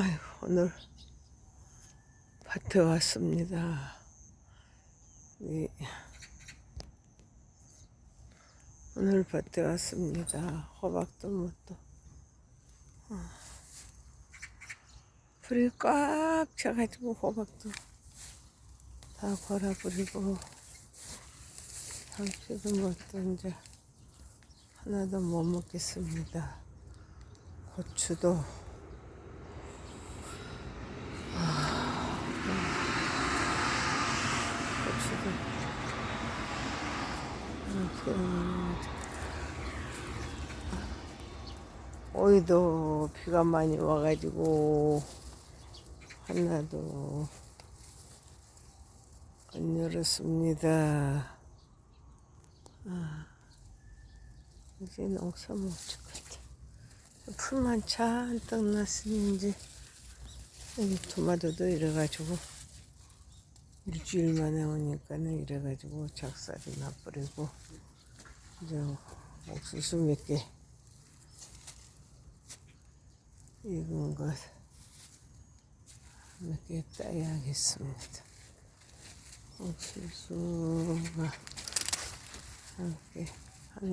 아유, 오늘 밭에 왔습니다. 이, 오늘 밭에 왔습니다. 호박도 뭐또 어. 불이 꽉 차가지고 호박도 다 골아버리고 상추도 뭐또 이제 하나도 못 먹겠습니다. 고추도 이렇게 오이도 비가 많이 와가지고 하나도 안 열었습니다. 아, 이제 농사 못 짓겠다. 풀만 잔뜩 났으니 이제 여기 토마토도 이래가지고 일주일 만에 오니까는 이래가지고 작살이 나버리고 이제 옥수수 몇 개 익은 것 몇 개 따야겠습니다. 옥수수가 한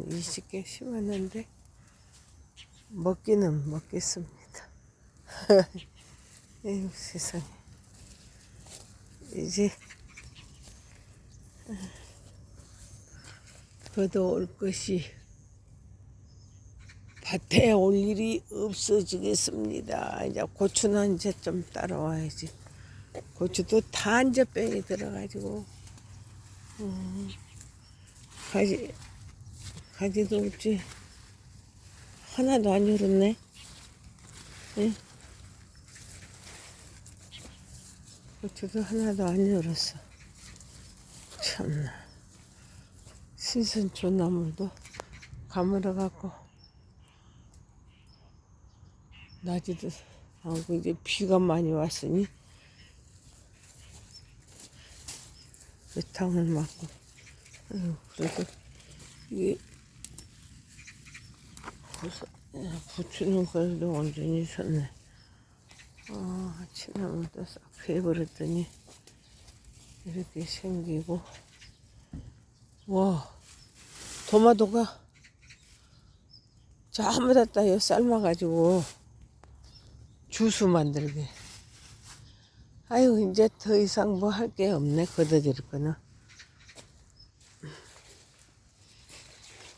20개 심었는데 먹기는 먹겠습니다. 에휴 세상에 이제 걷어올 것이 밭에 올 일이 없어지겠습니다. 이제 고추는 이제 좀 따라와야지. 고추도 다 이제 뺑이 들어가지고 음, 가지 가지도 없지 하나도 안 열었네. 예? 고추도 하나도 안 열었어. 참나. 신선초 나물도 가물어 갖고 나지도 않고 이제 비가 많이 왔으니 외탕을 맞고 그래도 이게 예, 부추는 그래도 완전히 섰네. 아, 치나무도 싹 피해버렸더니 이렇게 생기고 와 토마토가 전부 다요 삶아가지고. 주스 만들게. 아유 이제 더 이상 뭐 할 게 없네 걷어질 거는.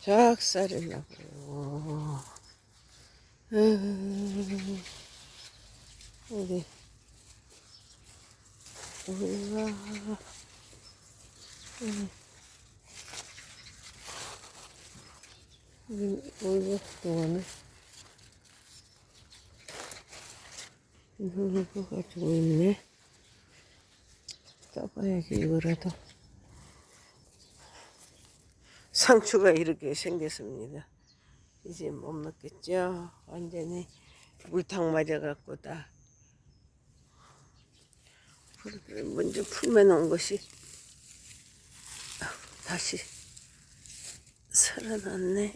작살이 나고 으 어디? 우리가 여기 우리가 동안에 이거 가지고 있네 따봐야지 이거라도 상추가 이렇게 생겼습니다 이제 못 먹겠죠 완전히 물탕 맞아갖고 다 먼저 온 것이 다시 살아났네.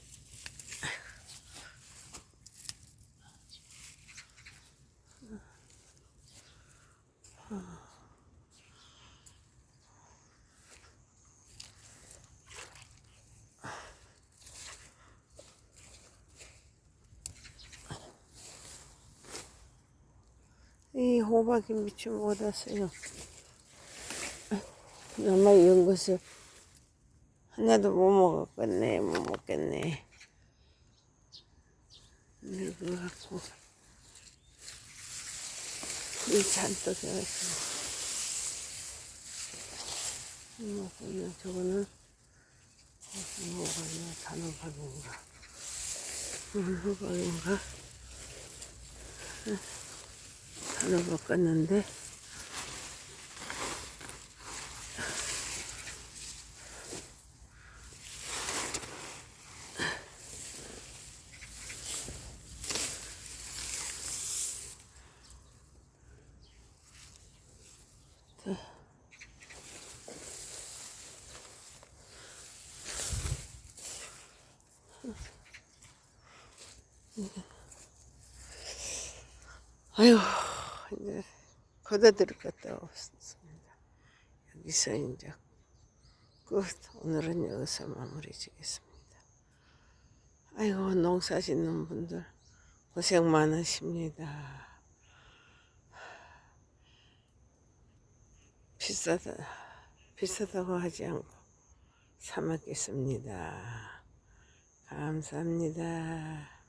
이 호박이 미치 못 왔어요. 그나마 이런 것을 하나도 못 먹었겠네, 못 먹겠네. 이거 갖고 이 잔뜩 해가지고. 이거는 저거는 뭐가냐, 단호박인가, 물호박인가, 단호박 같는데. 아유, 이제 걷어들일 것도 없습니다. 여기서 이제 끝. 오늘은 여기서 마무리 지겠습니다. 아이고, 농사 짓는 분들 고생 많으십니다. 비싸다, 비싸다고 하지 않고 사 먹겠습니다. 감사합니다.